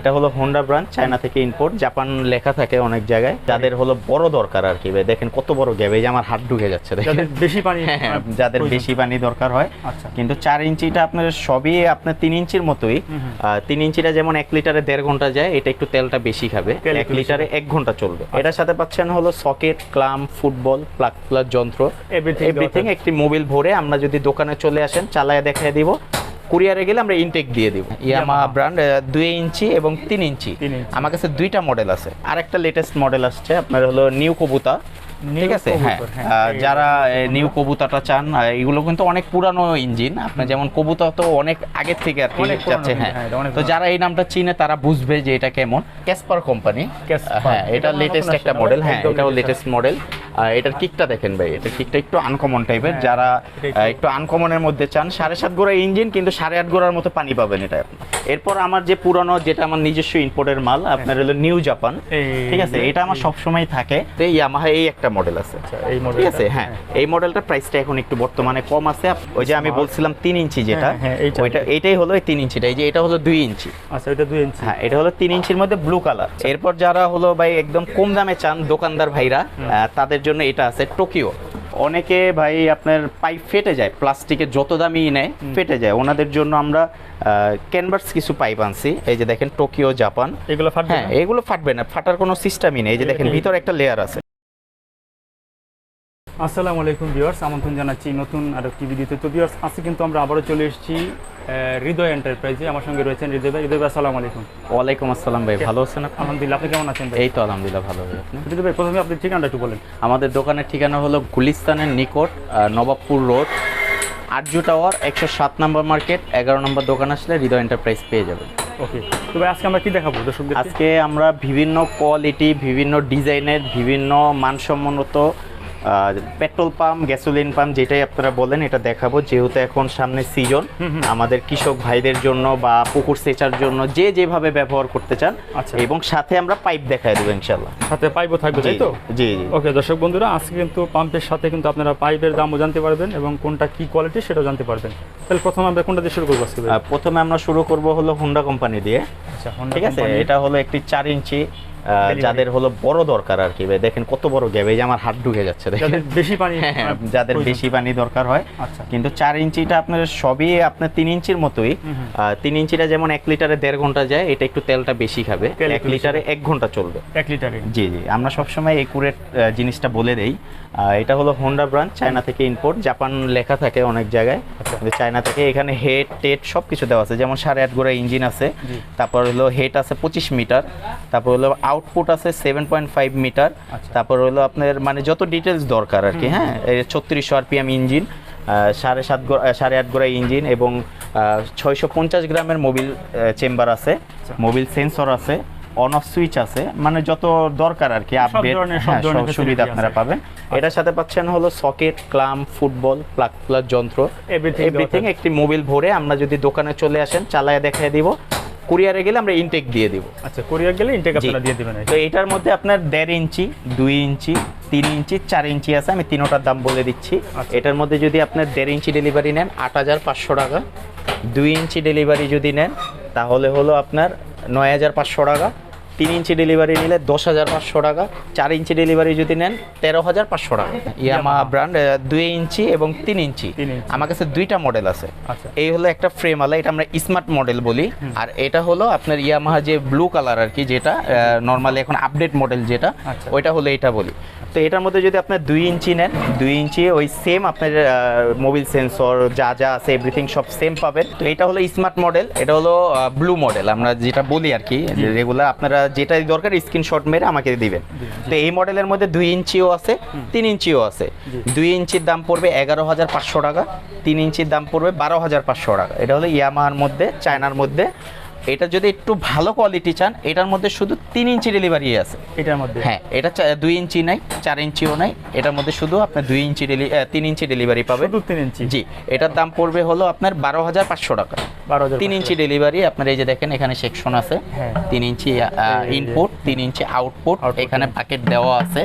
এটা হলো Honda brand China থেকে ইম্পোর্ট জাপান লেখা থাকে অনেক জায়গায়। যাদের হলো বড় দরকার আর কি দেখেন কত বড় যে আমার হাত ঢুকে যাচ্ছে দেখেন। যাদের বেশি পানি হ্যাঁ, হ্যাঁ, যাদের বেশি পানি দরকার হয়। আচ্ছা। কিন্তু চার ইঞ্চিটা আপনার সবই আপনার তিন ইঞ্চির মতোই। তিন ইঞ্চিটা যেমন এক লিটারে দেড় ঘণ্টা যায় এটা একটু তেলটা বেশি খাবে। এক লিটারে এক ঘণ্টা চলবে। এটার সাথে পাচ্ছেন হলো socket clamp foot valve plug plug যন্ত্র এভরিথিং একটি মোবিল ভরে আমরা যদি দোকানে চলে আসেন চালায় দেখায় দিব। কুরিয়ারে গেলে আমরা ইনটেক দিয়ে দিব। ইয়ামা ব্র্যান্ড দুই ইঞ্চি এবং তিন ইঞ্চি। আমার কাছে দুইটা মডেল আছে। আরেকটা লেটেস্ট মডেল আসছে আপনার হলো নিউ কবুতা ঠিক আছে? হ্যাঁ। হ্যাঁ। যারা নিউ কবুতাটা চান এগুলো কিন্তু অনেক পুরানো ইঞ্জিন। আপনার যেমন কবুতা তো অনেক আগের থেকে আর কি যাচ্ছে হ্যাঁ। হ্যাঁ, তো যারা এই নামটা চিনে তারা বুঝবে যে এটা কেমন। ক্যাসপার কোম্পানি হ্যাঁ এটা লেটেস্ট একটা মডেল হ্যাঁ এটাও লেটেস্ট মডেল এটার কিকটা দেখেন ভাই এটার কিকটা একটু আনকমন টাইপের হ্যাঁ, যারা একটু- আনকমনের মধ্যে চান সাড়ে সাত গোড়া ইঞ্জিন কিন্তু সাড়ে আট গোড়ার মতো পানি পাবেন এটা। এরপর আমার যে পুরনো যেটা আমার নিজস্ব ইম্পোর্টের মাল আপনার হলো নিউ জাপান ঠিক আছে? এটা আমার সবসময় থাকে। তো ইয়ামাহা এই একটা মডেল আছে। আচ্ছা, এই ঠিক মডেল আছে হ্যাঁ এই মডেলটার প্রাইসটা এখন একটু বর্তমানে কম আছে। ওই যে আমি বলছিলাম তিন ইঞ্চি যেটা হ্যাঁ, হ্যাঁ, ওইটা এটাই হলো এই তিন ইঞ্চিটা এই যে এটা হলো দুই ইঞ্চি। আচ্ছা এটা দুই ইঞ্চি। হ্যাঁ এটা হলো তিন ইঞ্চির মধ্যে ব্লু কালার এরপর যারা হলো ভাই একদম কম দামে চান দোকানদার ভাইরা তাদের জন্য এটা আছে টোকিও অনেকে ভাই আপনার পাইপ ফেটে যায় প্লাস্টিকের যত দামই নেয় ফেটে যায়। ওনাদের জন্য আমরা ক্যানভাস কিছু পাইপ আনছি। এই যে দেখেন টোকিও জাপান এগুলো ফাটবে হ্যাঁ না? এগুলো ফাটবে না ফাটার কোনো সিস্টেমই নেই। এই যে দেখেন ভিতরে একটা লেয়ার আছে। আসসালামু আলাইকুম ভিউয়ার্স আমন্ত্রণ জানাচ্ছি নতুন আর একটি ভিডিওতে। তো ভিউয়ার্স আজকে কিন্তু আমরা আবারও চলে এসেছি হৃদয় এন্টারপ্রাইজে আমার সঙ্গে রয়েছেন হৃদয় ভাই। হৃদয় ভাই আসসালামু আলাইকুম। ওয়ালাইকুম আসসালাম ভাই ভালো আছেন আলহামদুলিল্লাহ আপনি কেমন আছেন এই তো আলহামদুলিল্লাহ ভালো ভাই আপনি? হৃদয় ভাই প্রথমে আপনি ঠিকানাটা একটু বলেন। আমাদের দোকানের ঠিকানা হলো গুলিস্তানের নিকট নবাবপুর রোড আরজু টাওয়ার একশো সাত নম্বর মার্কেট এগারো নম্বর দোকান আসলে হৃদয় এন্টারপ্রাইজ পেয়ে যাবেন। ওকে তো ভাই আজকে আমরা কি দেখাবো দর্শকদের আজকে আমরা বিভিন্ন কোয়ালিটি বিভিন্ন ডিজাইনের বিভিন্ন মানসম্মত পেট্রোল পাম্প গ্যাসোলিন পাম্প যেটাই আপনারা বলেন এটা দেখাবো। যেহেতু এখন সামনে সিজন আমাদের কৃষক ভাইদের জন্য বা পুকুর সেচার জন্য যে যেভাবে ব্যবহার করতে চান আচ্ছা। এবং সাথে আমরা পাইপ দেখায় দেবো ইনশাল্লাহ সাথে পাইপও থাকবে তাই তো? জি জি। ওকে দর্শক বন্ধুরা আজকে কিন্তু পাম্পের সাথে কিন্তু আপনারা পাইপের দামও জানতে পারবেন এবং কোনটা কি কোয়ালিটি সেটাও জানতে পারবেন। তাহলে প্রথমে আমরা কোনটা দিয়ে শুরু করব আজকে প্রথমে আমরা শুরু করব হলো হোন্ডা কোম্পানি দিয়ে। আচ্ছা ঠিক আছে? এটা হলো একটি চার ইঞ্চি। যাদের হলো বড় দরকার আর কি। দেখেন কত বড় গ্যাপ এই যে আমার হাত ঢুকে যাচ্ছে দেখেন। বেশি পানি হ্যাঁ, যাদের বেশি পানি দরকার হয়। আচ্ছা। কিন্তু চার ইঞ্চিটা আপনার সবই আপনার তিন ইঞ্চির মতোই। তিন ইঞ্চিটা যেমন এক লিটারে দেড় ঘণ্টা যায় এটা একটু তেলটা বেশি খাবে। এক লিটারে এক ঘণ্টা চলবে। এক লিটারে। জি জি। আমরা সবসময় একুরেট জিনিসটা বলে দেই। এটা হলো হোন্ডা ব্রান্ড চায়না থেকে ইম্পোর্ট জাপান লেখা থাকে অনেক জায়গায়। আচ্ছা। চায়না থেকে এখানে হেড টেট সব কিছু দেওয়া আছে। যেমন সাড়ে আট গোড়া ইঞ্জিন আছে। তারপর হলো হেড আছে পঁচিশ মিটার। তারপর হলো আউটপুট আছে সেভেন পয়েন্ট ফাইভ মিটার আচ্ছা। তারপর হলো আপনার মানে যত ডিটেলস দরকার আর কি হ্যাঁ? ছত্রিশশো আরপিএম ইঞ্জিন সাড়ে সাত সাড়ে আট গোড়া ইঞ্জিন এবং ছয়শো পঞ্চাশ গ্রামের মোবিল চেম্বার আছে আচ্ছা। মোবিল সেন্সর আছে অন অফ সুইচ আছে মানে যত দরকার আর কি আপডেট সব সুবিধা আপনারা পাবেন। এটার সাথে পাচ্ছেন হলো socket clamp foot valve plug plug যন্ত্র এভরিথিং একটি মোবিল ভরে আমরা যদি দোকানে চলে আসেন চালায় দেখায় দিব। কুরিয়ারে গেলে আমরা ইনটেক দিয়ে দিব। আচ্ছা কুরিয়ার গেলে ইনটেক। আপনারা দিয়ে দেবেন তো এটার মধ্যে আপনার দেড় ইঞ্চি দুই ইঞ্চি তিন ইঞ্চি চার ইঞ্চি আছে আমি তিনোটার দাম বলে দিচ্ছি। আচ্ছা। এটার মধ্যে যদি আপনার দেড় ইঞ্চি ডেলিভারি নেন আট হাজার পাঁচশো টাকা। দুই ইঞ্চি ডেলিভারি যদি নেন তাহলে হলো আপনার নয় হাজার পাঁচশো টাকা। তিন ইঞ্চি ডেলিভারি নিলে দশ হাজার পাঁচশো টাকা চার ইঞ্চি ডেলিভারি যদি নেন তেরো হাজার পাঁচশো টাকা। ইয়ামা ব্র্যান্ড দুই ইঞ্চি এবং তিন ইঞ্চি। তিন ইঞ্চি। আমার কাছে দুইটা মডেল আছে। আচ্ছা। এই হলো একটা ফ্রেম আলা এটা আমরা স্মার্ট মডেল বলি। আর এটা হলো আপনার ইয়ামাহা যে ব্লু কালার আর কি যেটা নর্মালি এখন আপডেট মডেল যেটা আচ্ছা। ওইটা হলো এটা বলি। তো এটার মধ্যে যদি আপনার দুই ইঞ্চি নেন দুই ইঞ্চি ওই সেম আপনার মোবিল সেন্সর যা যা আছে এভরিথিং সব সেম পাবেন। তো এটা হলো স্মার্ট মডেল এটা হলো ব্লু মডেল আমরা যেটা বলি আর কি রেগুলার আপনারা যেটাই দরকার স্ক্রিনশট মেরে আমাকে দিবেন। তো এই মডেলের মধ্যে দুই ইঞ্চিও আছে তিন ইঞ্চিও আছে। দুই ইঞ্চির দাম পড়বে এগারো হাজার পাঁচশো টাকা তিন ইঞ্চির দাম পড়বে বারো হাজার পাঁচশো টাকা। এটা হলো ইয়ামাহার মধ্যে চায়নার মধ্যে এটা যদি একটু ভালো কোয়ালিটি চান এটার মধ্যে শুধু তিন ইঞ্চি ডেলিভারি আছে। এটার মধ্যে? হ্যাঁ এটা দুই ইঞ্চি নাই চার ইঞ্চিও নাই এটার মধ্যে শুধু আপনার দুই ইঞ্চি তিন ইঞ্চি ডেলিভারি পাবে শুধু তিন ইঞ্চি? জি এটার দাম পড়বে হলো আপনার বারো হাজার পাঁচশো টাকা। বারো তিন ইঞ্চি ডেলিভারি আপনার এই যে দেখেন এখানে সেকশন আছে। হ্যাঁ। তিন ইঞ্চি ইনপুট তিন ইঞ্চি আউটপুট এখানে প্যাকেট দেওয়া আছে।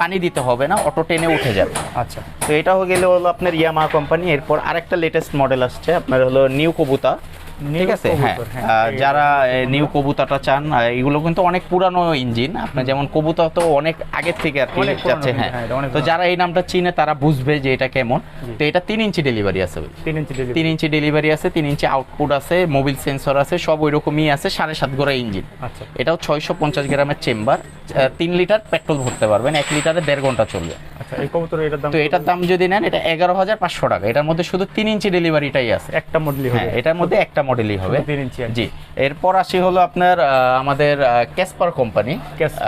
পানি দিতে হবে না অটো টেনে উঠে যাবে। আচ্ছা। তো এটা হয়ে গেলে হলো আপনার ইয়ামা কোম্পানি এরপর আরেকটা লেটেস্ট মডেল আসছে আপনার হলো নিউ কবুতা ঠিক আছে হ্যাঁ হ্যাঁ। যারা নিউ কবুতাটা চান এগুলো কিন্তু অনেক পুরানো ইঞ্জিন আপনার যেমন কবুতা তো অনেক আগের থেকে আর কি যাচ্ছে হ্যাঁ। হ্যাঁ, তো যারা এই নামটা চিনে তারা বুঝবে যে এটা কেমন। তো এটা তিন ইঞ্চি ডেলিভারি আছে তিন ইঞ্চি ডেলিভারি তিন ইঞ্চি ডেলিভারি আছে তিন ইঞ্চি আউটপুট আছে মোবিল সেন্সর আছে সব ওই রকমই আছে সাড়ে সাত গোড়া ইঞ্জিন আচ্ছা। এটাও ছয়শো পঞ্চাশ গ্রামের চেম্বার তিন লিটার পেট্রোল ভরতে পারবেন এক লিটারে দেড় ঘণ্টা চলবে। এই কবুতর এটার দাম তো এটার দাম যদি নেন এটা এগারো হাজার পাঁচশো টাকা। এটার মধ্যে শুধু তিন ইঞ্চি ডেলিভারিটাই আছে। একটা মডেলই হ্যাঁ হবে। এটার মধ্যে একটা মডেলই হবে। তিন ইঞ্চি জি। এরপর আসি হলো আপনার আমাদের ক্যাসপার কোম্পানি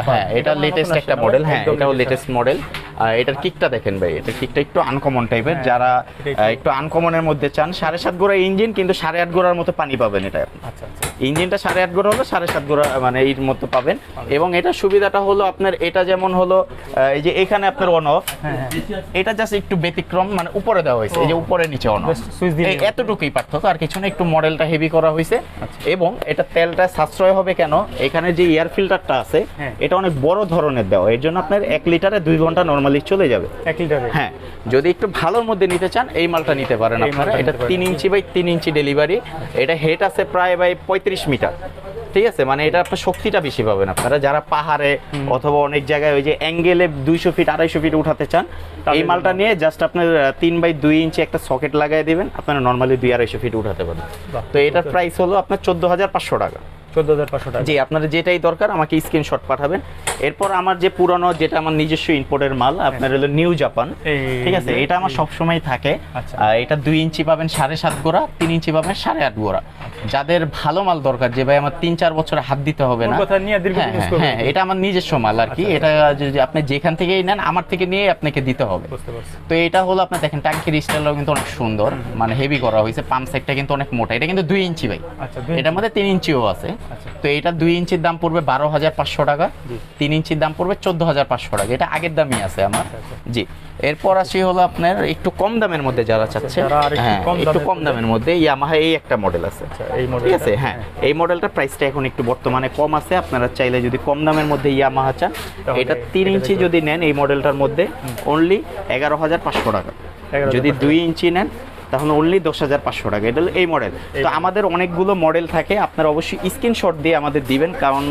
হ্যাঁ এটা লেটেস্ট একটা মডেল হ্যাঁ এটাও লেটেস্ট মডেল এটার কিকটা দেখেন ভাই? এটার কিকটা একটু আনকমন টাইপের হ্যাঁ, যারা একটু- আনকমনের মধ্যে চান সাড়ে সাত গোড়া ইঞ্জিন কিন্তু সাড়ে আট গোড়ার মতো পানি পাবেন এটা। আচ্ছা আচ্ছা। ইঞ্জিনটা সাড়ে আট গোড়া হলো সাড়ে সাত গোড়া মানে এর মতো পাবেন। এবং এটা সুবিধাটা হলো আপনার এটা যেমন হলো এই যে এখানে আপনার অন অফ হ্যাঁ হ্যাঁ। এটা জাস্ট একটু ব্যতিক্রম মানে উপরে দেওয়া হয়েছে এই যে উপরে নিচে অন এই এতটুকুই পার্থক্য আর কিছু না একটু মডেলটা হেভি করা হয়েছে। আচ্ছা। এবং এটা তেলটা সাশ্রয় হবে কেন? এখানে যে এয়ার ফিল্টারটা আছে। এটা অনেক বড় ধরনের দেওয়া এর জন্য আপনার এক লিটারে দুই ঘণ্টা নর্মালি চলে যাবে। এক লিটারে হ্যাঁ যদি একটু ভালোর মধ্যে নিতে চান এই মালটা নিতে পারেন আপনারা। এটা তিন ইঞ্চি বাই তিন ইঞ্চি ডেলিভারি এটা হেড আছে প্রায় বাই পঁয়ত্রিশ মিটার। ঠিক আছে? মানে এটা আপনার শক্তিটা বেশি পাবেন আপনারা। যারা পাহাড়ে অথবা অনেক জায়গায় ওই যে অ্যাঙ্গেলে দুইশো ফিট আড়াইশো ফিট উঠাতে চান এই মালটা নিয়ে জাস্ট আপনার তিন বাই দুই ইঞ্চি একটা সকেট লাগাই দিবেন। আপনারা নর্মালি দুই আড়াইশো ফিট উঠাতে পারবেন। তো এটার প্রাইস হলো আপনার চোদ্দ হাজার পাঁচশো টাকা। টাকা। জি আপনার যেটাই দরকার আমাকে স্ক্রিনশট পাঠাবেন। এরপর আমার যে পুরনো যেটা আমার নিজস্ব ইম্পোর্টের মাল আপনার হলো নিউ জাপান ঠিক আছে? এটা আমার সব সময় থাকে। আচ্ছা। এটা ইঞ্চি পাবেন সাড়ে সাত গোড়া তিন ইঞ্চি পাবেন সাড়ে আট গোড়া। যাদের ভালো মাল দরকার যে ভাই আমার তিন চার বছর হাত দিতে হবে না। কথা নিয়ে দীর্ঘদিন হ্যাঁ, হ্যাঁ, এটা আমার নিজস্ব মাল আর কি। আচ্ছা। এটা যদি আপনি যেখান থেকেই নেন আমার থেকে নিয়ে আপনাকে দিতে হবে। তো এটা হলো আপনি দেখেন ট্যাঙ্কির স্টাইলও কিন্তু অনেক সুন্দর। মানে হেভি করা হয়েছে পাম্প সাইডটা কিন্তু অনেক মোটা। এটা কিন্তু দুই ইঞ্চি ভাই। আচ্ছা এটার মধ্যে তিন ইঞ্চিও আছে। আচ্ছা। তো এটা দুই ইঞ্চির দাম পড়বে বারো হাজার পাঁচশো টাকা তিন ইঞ্চির দাম পড়বে চোদ্দ হাজার পাঁচশো টাকা। এটা আগের দামই আছে আমার। আচ্ছা। জি। এরপর আসি হলো আপনার একটু কম দামের মধ্যে যারা চাচ্ছে হ্যাঁ কম একটু কম দামের মধ্যে ইয়ামাহা এই একটা মডেল আছে। আচ্ছা ঠিক আছে? হ্যাঁ এই মডেলটার প্রাইসটা এখন একটু বর্তমানে কম আছে। আপনারা চাইলে যদি কম দামের মধ্যে ইয়ামাহা চান এটা তিন ইঞ্চি যদি নেন এই মডেলটার মধ্যে অনলি এগারো হাজার পাঁচশো টাকা। যদি দুই ইঞ্চি নেন তাহলে অনলি দশ হাজার পাঁচশো টাকা। এটা এই মডেল তো আমাদের অনেকগুলো মডেল থাকে আপনারা অবশ্যই স্ক্রিনশট দিয়ে আমাদের দিবেন কারণ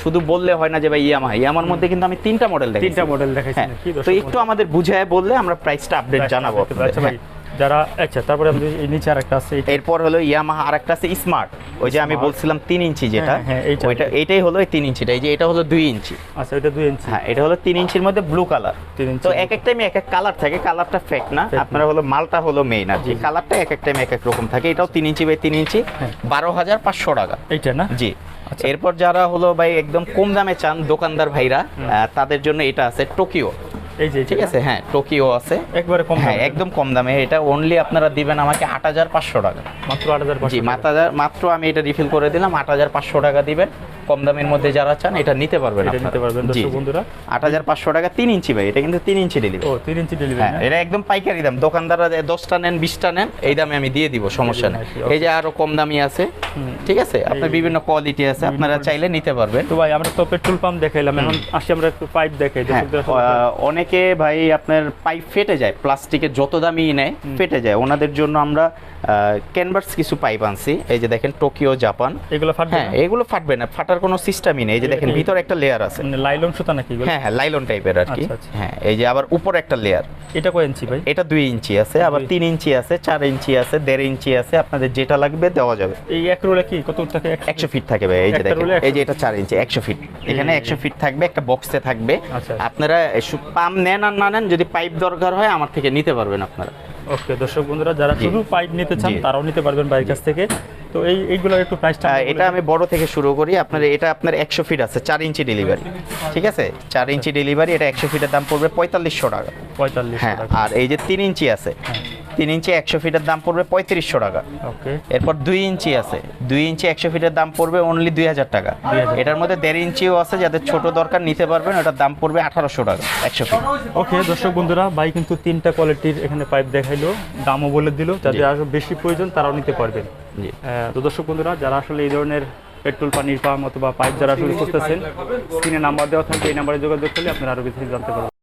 শুধু বললে হয় না যে ভাই ইয়ামা ইয়ামার মধ্যে কিন্তু আমি তিনটা মডেল দেখি তিনটা মডেল দেখাই হ্যাঁ তো একটু আমাদের বুঝায় বললে আমরা প্রাইসটা আপডেট জানাব আচ্ছা ভাই যারা আচ্ছা তারপরে এই নিচে আরেকটা আছে এরপর হলো ইয়ামাহা আরেকটা আছে স্মার্ট ওই যে আমি বলছিলাম তিন ইঞ্চি যেটা হ্যাঁ, হ্যাঁ, এইটা। ওইটা এটাই হলো এই তিন ইঞ্চিটা। এই যে এটা হলো দুই ইঞ্চি। আচ্ছা এটা দুই ইঞ্চি। হ্যাঁ এটা হলো তিন ইঞ্চির মধ্যে ব্লু কালার তিন ইঞ্চি। তো এক এক টাইমে এক এক কালার থাকে কালারটা ফেক না। আপনার হলো মালটা হলো মেইন আর কালারটা এক এক টাইমে এক এক রকম থাকে। এটাও তিন ইঞ্চি বাই তিন ইঞ্চি। হ্যাঁ। বারো হাজার পাঁচশো টাকা। এইটা না? জি। আচ্ছা। এরপর যারা হলো ভাই একদম কম দামে চান দোকানদার ভাইরা তাদের জন্য এটা আছে টোকিও এই যে ঠিক আছে হ্যাঁ টোকিও আছে। একবারে কম হ্যাঁ একদম কম দামে। এটা অনলি আপনারা দিবেন আমাকে আট হাজার পাঁচশো টাকা। মাত্র আট হাজার মাত্র আমি এটা রিফিল করে দিলাম আট হাজার পাঁচশো টাকা দিবেন। কম দামের মধ্যে যারা চান এটা নিতে পারবেন এটা নিতে পারবেন দর্শক বন্ধুরা। আট হাজার পাঁচশো টাকা তিন ইঞ্চি ভাই এটা কিন্তু তিন ইঞ্চি ডেলিভারি ও ডেলিভারি তিন ইঞ্চি ডেলিভারি হ্যাঁ এটা একদম পাইকারি দাম। দোকানদাররা যে দশটা নেন বিশটা নেন এই দামে আমি দিয়ে দিব সমস্যা নেই। এই যে আরও কম দামি আছে ঠিক আছে? আপনার বিভিন্ন কোয়ালিটি আছে আপনারা চাইলে নিতে পারবেন। তো ভাই আমরা তো পেট্রোল পাম্প দেখাইলাম এখন আসি আমরা একটু পাইপ দেখাই হ্যাঁ দর্শকদের আহ, অনেকে ভাই আপনার পাইপ ফেটে যায় প্লাস্টিকের যত দামি নেয় ফেটে যায়। ওনাদের জন্য আমরা ক্যানভাস কিছু পাইপ আনছি। এই যে দেখেন টোকিও জাপান এগুলো ফাটবে হ্যাঁ এগুলো ফাটবে না ফাটার কোনো সিস্টেমই নেই এই যে দেখেন ভিতরে একটা লেয়ার আছে। মানে লাইলন সুতা নাকি হ্যাঁ হ্যাঁ লাইলন টাইপের আর কি। আচ্ছা, আচ্ছা। হ্যাঁ এই যে আবার উপরে একটা লেয়ার এটা কয় ইঞ্চি ভাই? এটা দুই ইঞ্চি আছে আবার। তিন ইঞ্চি আছে চার ইঞ্চি আছে দেড় ইঞ্চি আছে আপনাদের যেটা লাগবে দেওয়া যাবে। এই এক রোলে কি? কত টাকা একশো ফিট থাকে ভাই এই যে দেখেন। এই যে এটা চার ইঞ্চি একশো ফিট এখানে একশো ফিট থাকবে একটা বক্সে থাকবে। আচ্ছা। আপনারা পাম্প নেন আর না নেন যদি পাইপ দরকার হয় আমার থেকে নিতে পারবেন আপনারা। ওকে দর্শক বন্ধুরা যারা। শুধু পাইপ নিতে চান তারাও নিতে পারবেন বাইরের কাছ থেকে। তো এই এইগুলোর একটু প্রাইসটা এটা আমি বড় থেকে শুরু করি। আপনার এটা আপনার একশো ফিট আছে চার ইঞ্চি ডেলিভারি ঠিক আছে? চার ইঞ্চি ডেলিভারি এটা একশো ফিটের দাম পড়বে পঁয়তাল্লিশশো টাকা। পঁয়তাল্লিশ হ্যাঁ আর এই যে তিন ইঞ্চি আছে। তিন ইঞ্চি একশো ফিটের দাম পড়বে পঁয়ত্রিশশো টাকা। ওকে। এরপর দুই ইঞ্চি আছে। দুই ইঞ্চি একশো ফিটের দাম পড়বে অনলি দুই হাজার টাকা। এটার মধ্যে দেড় ইঞ্চিও আছে যাদের ছোট দরকার নিতে পারবেন ওটার দাম পড়বে আঠারোশো টাকা একশো ফিট। ওকে দর্শক বন্ধুরা ভাই কিন্তু তিনটা কোয়ালিটির এখানে পাইপ দেখাইলো দামও বলে দিল যাদের আরও বেশি প্রয়োজন তারাও নিতে পারবেন। তো দর্শক বন্ধুরা যারা আসলে এই ধরনের পেট্রোল পানির পাম্প অথবা পাইপ যারা আসলে খুঁজতেছেন স্ক্রিনে নাম্বার দেওয়া থাকবে এই নাম্বারে যোগাযোগ করলে আপনারা আরও বেশি জানতে পারবেন।